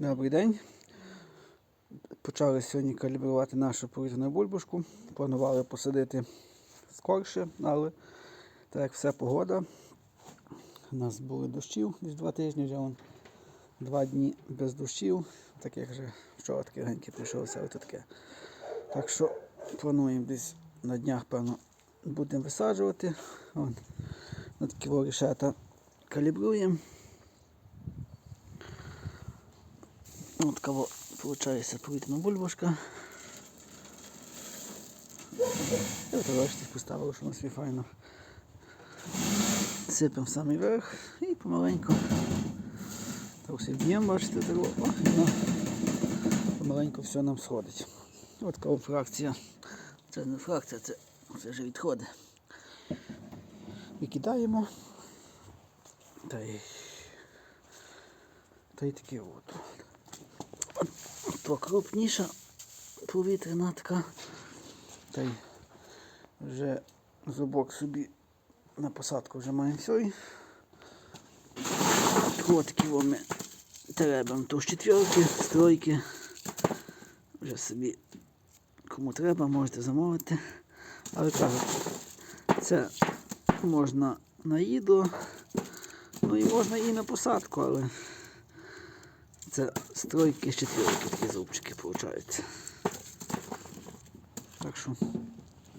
Добрий день. Почали сьогодні калібрувати нашу повітряну бульбашку. Планували посадити скорше, але так як все погода. У нас були дощів десь два тижні, вже вон, два дні без дощів. Так як вже вчора таке геньке прийшовся, таке. Так що плануємо десь на днях, певно, будемо висаджувати. Вон, на такі ворішета калібруємо. От кого виходить повітряна бульбашка. І от бачите, поставили, що у нас файно. Сипемо самий верх і помаленьку. Так все б'ємо, бачите, так, о, і воно помаленьку все нам сходить. От кого фракція. Це не фракція, це, це вже відходи. Викидаємо. Та й, та й таке от. То крупніша повітряна така. Та й вже зубок собі на посадку вже маємо все. Такі ми теребимо то з четверки, з тройки. Вже собі кому треба, можете замовити. Але кажу, це можна на їдло, ну і можна і на посадку, але це з тройки з четверки такі зубчики виходять. Так що,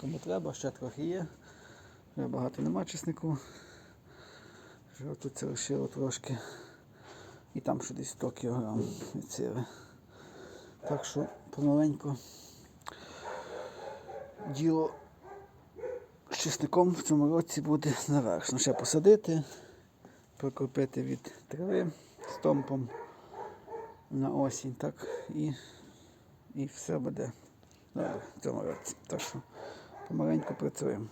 кому треба, ще трохи є. Вже багато нема чеснику. Вже тут це лишило трошки. І там ще десь 100 кг від сири. Так що помаленьку діло з чесником в цьому році буде завершено. Ще посадити, прикріпити від трави стомпом на осінь, так і, і все буде добре в цьому році. Так що помаленьку працюємо.